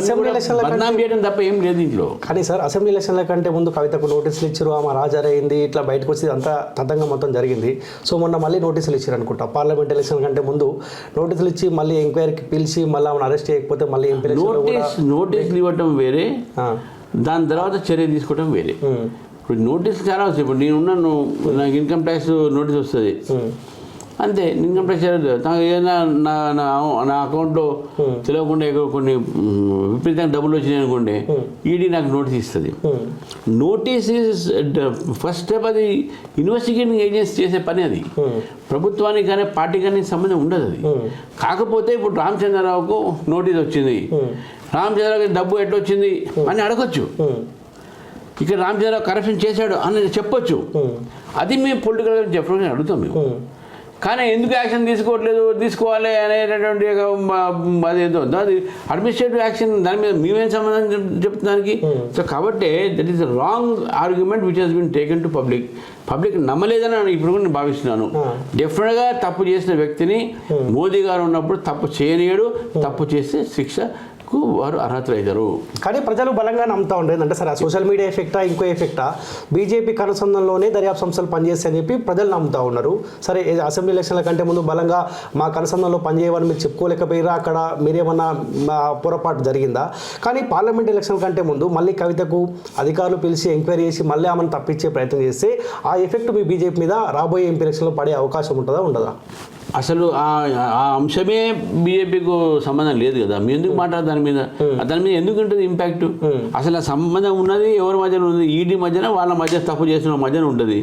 Assembly ఎలక్షన్ల బదనాం చేయడం తప్ప ఏం లేదు ఇంట్లో. కానీ సార్ అసెంబ్లీ ఎలక్షన్ల కంటే ముందు కవితకు నోటీసులు ఇచ్చారు ఆమె రాజారైంది ఇట్లా బయటకు వచ్చి అంతా తతంగా మొత్తం జరిగింది. సో మొన్న మళ్ళీ నోటీసులు ఇచ్చారు అనుకుంటా. పార్లమెంట్ ఎలక్షన్ కంటే ముందు నోటీసులు ఇచ్చి మళ్ళీ ఎంక్వైరీకి పిలిచి మళ్ళీ ఆమెను అరెస్ట్ చేయకపోతే మళ్ళీ ఎంపీ నోటీస్ నోటీసులు ఇవ్వటం వేరే దాని తర్వాత చర్య తీసుకోవడం వేరే. ఇప్పుడు నోటీస్ చాలా వస్తాయి. ఇప్పుడు నేను ఉన్నాను నాకు ఇన్కమ్ ట్యాక్స్ నోటీస్ వస్తుంది. అంతే ఇన్కమ్ ట్యాక్స్ నాకు ఏదైనా నా నా నా అకౌంట్లో తెలియకుండా కొన్ని విపరీతంగా డబ్బులు వచ్చినాయి అనుకోండి ఈడీ నాకు నోటీస్ ఇస్తుంది. నోటీస్ ఫస్ట్ స్టెప్ అది ఇన్వెస్టిగేటింగ్ ఏజెన్సీ చేసే పని అది. ప్రభుత్వానికి కానీ పార్టీకి కానీ సంబంధం ఉండదు అది. కాకపోతే ఇప్పుడు రామచంద్రరావుకు నోటీస్ వచ్చింది. రామచంద్రరావుకి డబ్బు ఎట్లా వచ్చింది అని అడగొచ్చు. ఇక్కడ రామచంద్రరావు కరప్షన్ చేశాడు అని చెప్పొచ్చు. అది మేము పొలిటికల్ చెప్పడం అడుగుతాం మేము. కానీ ఎందుకు యాక్షన్ తీసుకోవట్లేదు తీసుకోవాలి అనేటటువంటి అదేదో అది అడ్మినిస్ట్రేటివ్ యాక్షన్ దాని మీద మేమేం సంబంధం చెప్- చెప్తున్నానికి? సో కాబట్టి that is wrong argument which has been taken to public public నమ్మలేదని నేను ఇప్పుడు కూడా నేను భావిస్తున్నాను. డెఫినెట్గా తప్పు చేసిన వ్యక్తిని మోదీ గారు ఉన్నప్పుడు తప్పు చేయనీయడు తప్పు చేస్తే కు వారు అర్హతలవుతారు కానీ ప్రజలు బలంగా నమ్ముతా ఉండేది అంటే సరే సోషల్ మీడియా ఎఫెక్టా ఇంకో ఎఫెక్టా? బీజేపీ అనుసంధానంలోనే దర్యాప్తు సంస్థలు పనిచేస్తాయని చెప్పి ప్రజలు నమ్ముతా ఉన్నారు. సరే అసెంబ్లీ ఎలక్షన్ల కంటే ముందు బలంగా మా కనుసంధంలో పనిచేయమని మీరు చెప్పుకోలేకపోయారా? అక్కడ మీరేమన్నా మా పొరపాటు జరిగిందా? కానీ పార్లమెంట్ ఎలక్షన్ కంటే ముందు మళ్ళీ కవితకు అధికారులు పిలిచి ఎంక్వైరీ చేసి మళ్ళీ ఆమెను తప్పించే ప్రయత్నం చేస్తే ఆ ఎఫెక్ట్ మీ బీజేపీ మీద రాబోయే ఎంపీ ఎలక్షన్లో పడే అవకాశం ఉంటుందా ఉండదా? అసలు ఆ ఆ అంశమే బీజేపీకు సంబంధం లేదు కదా. మీ ఎందుకు మాట్లాడదు దాని మీద? దాని మీద ఎందుకు ఉంటుంది ఇంపాక్ట్ అసలు ఆ సంబంధం ఉన్నది ఎవరి మధ్యన ఉంది? ఈడీ మధ్యన వాళ్ళ మధ్య తప్పు చేసిన మధ్యన ఉంటుంది.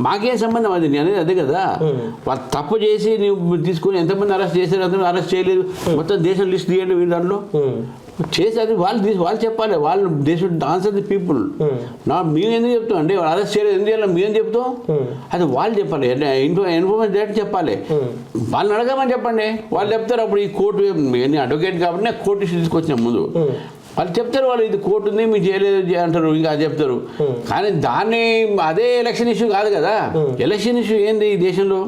మాకేం సంబంధం అది? నేను అనేది అదే కదా. వాళ్ళు తప్పు చేసి నువ్వు తీసుకొని ఎంతమంది అరెస్ట్ చేశారు ఎంతమంది అరెస్ట్ చేయలేదు. మొత్తం దేశం లిస్ట్ తీయండి వీళ్ళ దాంట్లో. ఉమ్, చేసి అది వాళ్ళు తీసి వాళ్ళు చెప్పాలి. వాళ్ళు they should answer the people నా మేము ఎందుకు చెప్తాం? అంటే వాళ్ళు అరెస్ట్ చేయలేదు. ఎందుకు చేయాలి? మేము చెప్తాం? అది వాళ్ళు చెప్పాలి. ఇన్ఫో ఇన్ఫర్మేషన్ డైరెక్ట్ చెప్పాలి. వాళ్ళని అడగమని చెప్పండి. వాళ్ళు చెప్తారు అప్పుడు ఈ కోర్టు నేను అడ్వకేట్ కాబట్టి నేను కోర్టు ఇష్యూ తీసుకొచ్చిన ముందు. వాళ్ళు చెప్తారు వాళ్ళు ఇది కోర్టు ఉంది మీరు చేయలేదు అంటారు ఇంకా అది చెప్తారు. కానీ దాన్ని అదే ఎలక్షన్ ఇష్యూ కాదు కదా. ఎలక్షన్ ఇష్యూ ఏంది ఈ దేశంలో?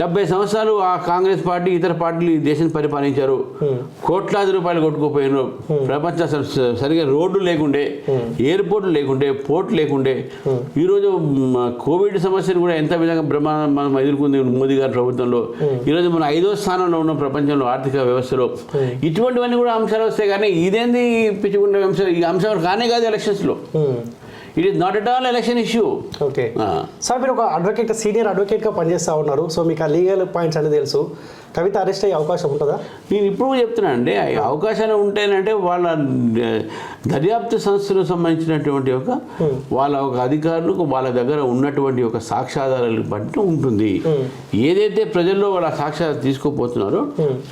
డెబ్బై సంవత్సరాలు ఆ కాంగ్రెస్ పార్టీ ఇతర పార్టీలు ఈ దేశాన్ని పరిపాలించారు. కోట్లాది రూపాయలు కొట్టుకుపోయినారు. ప్రపంచ సరిగా రోడ్డు లేకుండే ఎయిర్పోర్ట్లు లేకుండే పోర్ట్ లేకుండే. ఈరోజు కోవిడ్ సమస్యను కూడా ఎంత విధంగా బ్రహ్మాండం మనం ఎదుర్కొంది మోదీ గారి ప్రభుత్వంలో. ఈరోజు మనం ఐదో స్థానంలో ఉన్న ప్రపంచంలో ఆర్థిక వ్యవస్థలో. ఇటువంటివన్నీ కూడా అంశాలు వస్తాయి కానీ ఇదేంది పిచ్చిగుండే అంశాలు? ఈ అంశాలు కానే కాదు ఎలక్షన్స్లో it is not at all election issue okay sir మీరు ఒక అడ్వకేట్ సీనియర్ అడ్వకేట్గా పనిచేస్తూ ఉన్నారు. సో మీకు ఆ లీగల్ పాయింట్స్ అనేది తెలుసు. కవిత అరెస్ట్ అయ్యే అవకాశం ఉంటుందా? నేను ఇప్పుడు చెప్తున్నా అండి. అవకాశాలు ఉంటేనంటే వాళ్ళ దర్యాప్తు సంస్థలకు సంబంధించినటువంటి ఒక వాళ్ళ ఒక అధికారులకు వాళ్ళ దగ్గర ఉన్నటువంటి ఒక సాక్ష్యాధారాలు బట్టి ఉంటుంది. ఏదైతే ప్రజల్లో వాళ్ళ సాక్ష్యాలు తీసుకోపోతున్నారో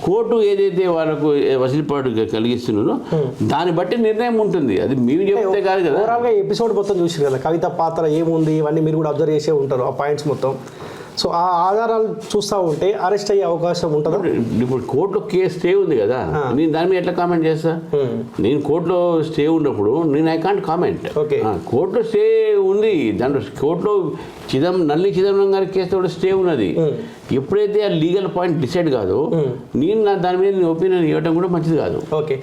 కోర్టు ఏదైతే వాళ్ళకు వసూలుపాటు కలిగిస్తున్నారో దాన్ని బట్టి నిర్ణయం ఉంటుంది. అది మేము చెప్తే కాదు కదా. ఎపిసోడ్ మొత్తం చూసారు కదా కవిత పాత్ర ఏముంది ఇవన్నీ మీరు కూడా అబ్జర్వ్ చేసే ఉంటారు ఆ పాయింట్స్ మొత్తం. సో ఆ ఆధారాలు చూస్తూ ఉంటే అరెస్ట్ అయ్యే అవకాశం ఉంటుందా? ఇప్పుడు కోర్టులో కేసు స్టే ఉంది కదా. నేను దాని మీద ఎట్లా కామెంట్ చేస్తా. నేను కోర్టులో స్టే ఉన్నప్పుడు నేను ఐ కాంట్ కామెంట్ Okay. కోర్టులో స్టే ఉంది. దాంట్లో కోర్టులో చిదం నల్లి చిదంబరం గారి కేసు కూడా స్టే ఉన్నది. ఎప్పుడైతే ఆ లీగల్ పాయింట్ డిసైడ్ కాదో నేను నా దాని మీద ఒపీనియన్ ఇవ్వడం కూడా మంచిది కాదు. ఓకే.